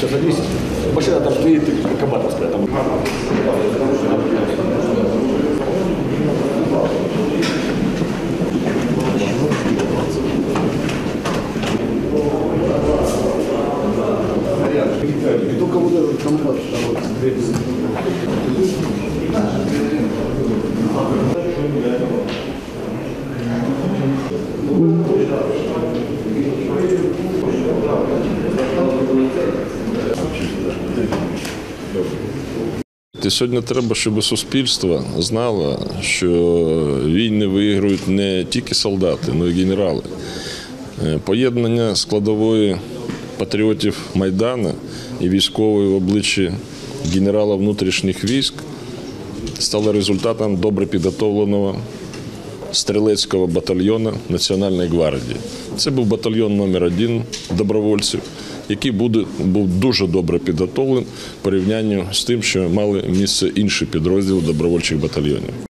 Сейчас садись. Машина там стоит, Кабатовская. Там. И только вот этот комбат, там вот, І сьогодні треба, щоб суспільство знало, що війни виграють не тільки солдати, але й генерали. Е, Поєднання складової патріотів Майдану і військової в обличчі генерала внутрішніх військ стало результатом добре підготовленого стрілецького батальйону Національної гвардії. Це був батальйон номер один добровольців, який буде, був дуже добре підготовлений в порівнянні з тим, що мали місце інші підрозділи добровольчих батальйонів.